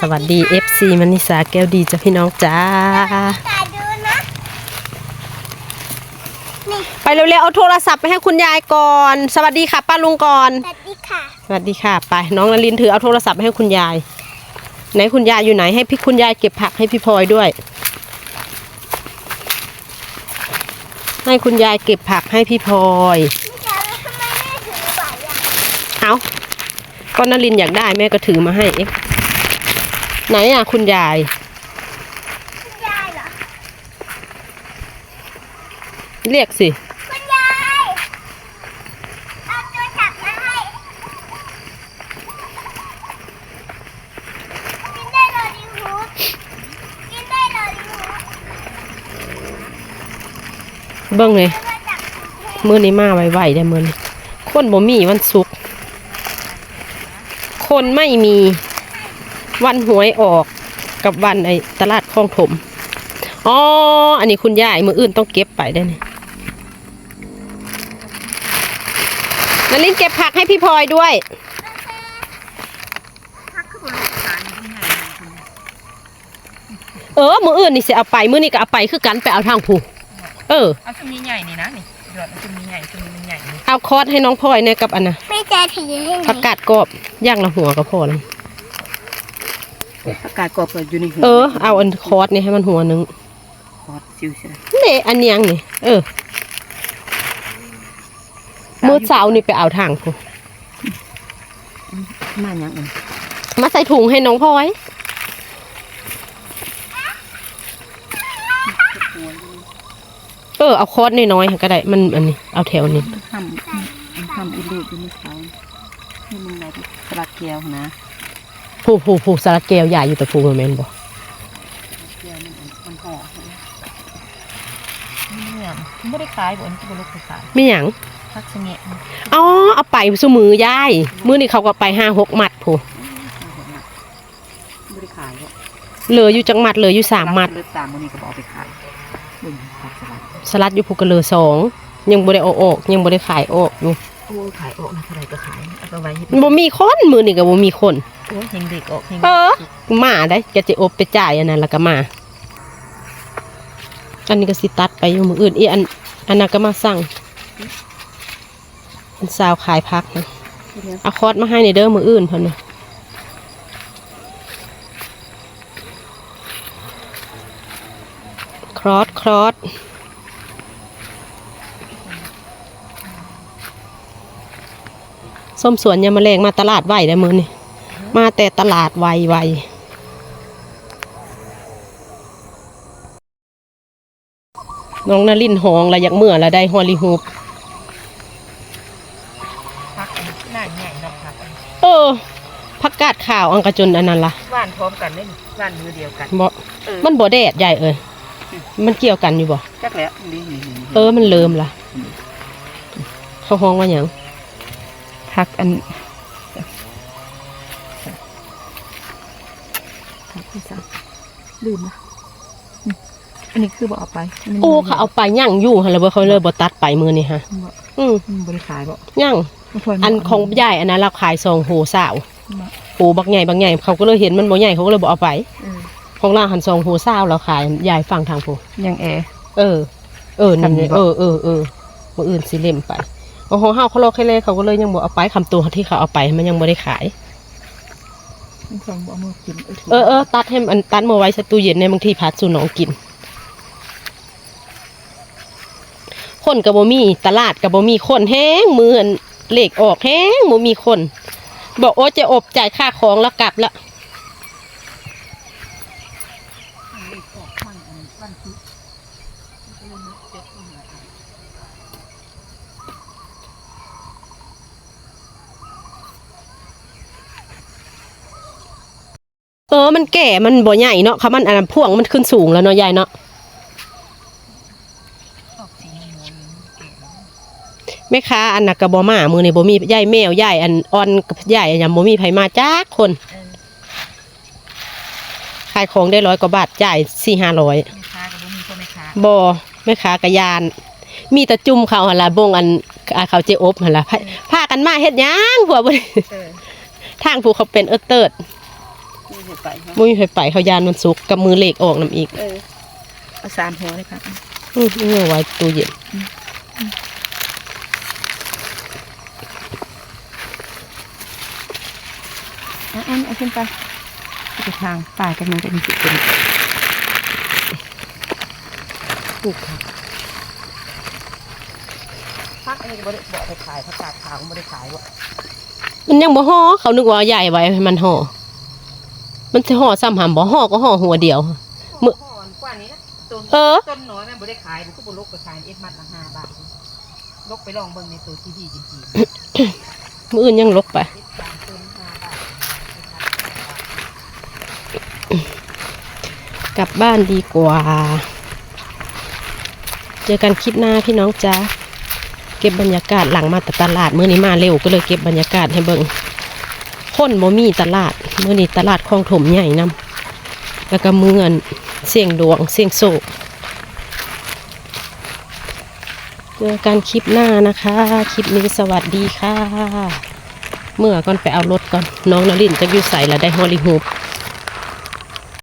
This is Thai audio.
สวัสดี FC มณิสาแก้วดีจ้ะพี่น้องจ้า แต่ดูนะ นี่ไปเร็วๆ เอาโทรศัพท์ไปให้คุณยายก่อน สวัสดีค่ะป้าลุงก่อนสวัสดีค่ะ สวัสดีค่ะ ไปน้องนลินถือเอาโทรศัพท์ไปให้คุณยาย ไหนคุณยายอยู่ไหนให้พี่คุณยายเก็บผักให้พี่พลอยด้วย ให้คุณยายเก็บผักให้พี่พลอยพี่ชายทำไมแม่ถือไหวอะเอาก็นลินอยากได้แม่ก็ถือมาให้เอ๊ะ ไหนอะคุณยาย คุณยายเหรอ เรียกสิ คุณยายเอาตัวจับมาให้กินได้เลยดิฮูดกินได้เลยดิฮูดเบิ้งเลยตัวจับมือนี้มาไวๆได้มือนี้คนบ่มีวันศุกร์คนไม่มี วันหวยออกกับวันไอ้ตลาดคลองถมอ๋ออันนี้คุณยายมืออื่นต้องเก็บไปได้เนี่ยนารินเก็บผักให้พี่พลอยด้วยเออมืออื่นนี่สิเอาไปมือนี้ก็เอาไปคือกันไปเอาทางผูเออเอาชุมนี้ใหญ่นี่นะนี่ยอดเอาชุมนี้ใหญ่ชุมนี้มันใหญ่นี่เอาคอร์สให้น้องพลอยเนี่ยกับอันน่ะไม่จะถือให้ไหนผักกาดกรอบย่างละหัวก็พอเลย อากาศกรอบก็อยู่ในหัวเออ เอาอันคอร์สนี่ให้มันหัวหนึงคอดซิวใช่ไหมนี่อันเนียงนี่ เออมือเสาร์นี่ไปเอาทางพูมาอย่างอื่นมาใส่ถุงให้น้องพลอยเออเอาคอร์สน้อยๆก็ได้มันอันนี้เอาแถวนี้ทำทำอีลูกอยู่ในเขาให้มันอะไรสลัดแก้วนะ ผูผูผูสาระแก้วใหญ่อยู่แต่ผูแมนบอกแก้วมันมันห่อเนี่ยไม่ได้ขายบ่อันนี้ก็บ่ลูกไปขายไม่หยังพักเสงี่ยมอ๋อเอาไปสุมือยายมือนี่เขาก็ไปห้าหกมัดผูไม่ได้ขายก็เหลืออยู่จังมัดเหลืออยู่สามมัด เลือดตามมันนี่ก็บอกเอาไปขายบึ้งผักสลัด สลัดอยู่ผูกระเหลือสองยังบ่ได้เอาออกยังบ่ได้ขายออกอยู่ โอ้ขายออกนะเท่าไหร่ก็ขายเอาไปไว้ให้บ่มีคนมือนี่ก็บ่มีคน โอ้เฮงเด็กออกเฮงเออมาได้แกจะอบไปจ่ายอันนั้นแล้วก็มา อันนี้ก็สิตัดไปอยู่มืออื่นอีอันอันนั้นก็มาสั่งเป็นสาวขายพักนะเอาคอร์สมาให้ในเด้อมืออื่นเพิ่นน่ะครอสครอส ส้มสวนยามมาแรงมาตลาดไหวได้มือนี่มาแต่ตลาดไวไวน้องนารินหองละอยากเมื่อละได้ฮอลลีฮูปพักหน้าใหญ่เนาะพักเออผักกาดขาวอังกะจนอันนั้นละว่านพร้อมกันเลยนี่ว่านมือเดียวกันบ่เออมันบ่แดดใหญ่เอ้ยมันเกี่ยวกันอยู่บ่จักแล้วนี่นี่นี่เออมันเริ่มละเขาห้องว่าหยัง พักอันพักที่สามลืมนะนี่อันนี้คือบอกเอาไปนนี้โอ้เขาเอาไปย่างอยู่หั่นแล้วบ่เขาเลยบ่ตัดไปมื้อนี้ฮะบ่อืมอืมบริขายบ่ย่างบ่ค่ยมาอันของยายอันนั้นเราขายซองโหสาวบ่โหบักใหญ่บักใหญ่เขาก็เลยเห็นมันบ่ใหญ่เขาก็เลยบ่เอาไปเออของเราหันซองโหสาวเราขายยายฟังทางผู้ยังแอเออ เออนี่ทำดีบ่เออเออเออมื้ออื่นสิเล่มไป โอ้โหเฮาเขาโลแค่เลยเขาก็เลยยังบ่เอาไปคำตัวที่เขาเอาไปมันยังบ่ได้ขายมันสองบ่เอามือกินเออเออตัดให้มันตัดมาไว้ใส่ตู้เย็นในบางทีพัดสู่น้องกิน คนกับบ่มีตลาดกับบ่มีคนแห้งมืออันเหล็กออกแห้งบ่มีคน บอกโอ้จะอบจ่ายค่าของแล้วกลับละเออ มันแก่มันบ่ใหญ่เนาะค่ะมันอันนั้นพ่วงมันขึ้นสูงแล้วเนาะยายเนาะออกสีม่วงแม่ค้าอันน่ะก็บ่มามือนี่บ่มียายแมวยายอันอ่อนกับยายอันหยังบ่มีไผมาจักคนเออขายของได้ร้อยกว่าบาทจ่ายสี่ห้าร้อยแม่ค้ากับบ่มีพ่อแม่ค้าบอแม่ค้ากระยาน มีแต่จุ่มเขาหั่นละบงอันอันเขาเจอบหั่นละพาพากันมาเฮ็ดหยังหัวบ่ได้เออทางผู้เขาเป็นเอิดเติด นี่เห็ดไปเขามุ้ยไปไปเขายานมันสุกกับมือเหล็กออกน้ำอีกเออเอาสามหัวเลยค่ะอือนี่เอาไว้ตู้เย็นอะอันเอาขึ้นไปไปทางป่ากันมันจะมีจุดเป็นปลูกค่ะพักอันนี้ก็บ่ได้บอกไปขายผักกาดขาวก็บ่ได้ขายบ่มันยังบ่ห่อเขานึกว่าใหญ่ไว้ให้มันห่อ มันจะห่อซ้ำหำบ่ห่อก็ห่อหัวเดียวมื้อห่อนกว่านี้นะต้นเออ ต้นน้อยแม่บ่ได้ขายมันก็บ่ลกไปขายเอ็ดมัดละห้าบาทลกไปลองเบิ่งในตัวที่ดีจริงมืออื่นยังลกไปๆเอ็ดสามต้นห้าบาทกลับบ้านดีกว่า เจอกันคลิปหน้าพี่น้องจ้า เก็บบรรยากาศหลังมาแต่ตลาดเมื่อนี้มาเร็วก็เลยเก็บบรรยากาศให้เบิ่ง คนบ่มีตลาดเมื่อนี้ตลาดคลองถมใหญ่นํแล้วก็เมือนเสียงดวง เสียงโศกเจอกันคลิปหน้านะคะ คลิปนี้สวัสดีค่ะ เมื่อก่อนไปเอารถก่อน น้องนลินจะอยู่ใส่แล้วได้ฮอลลีฮูป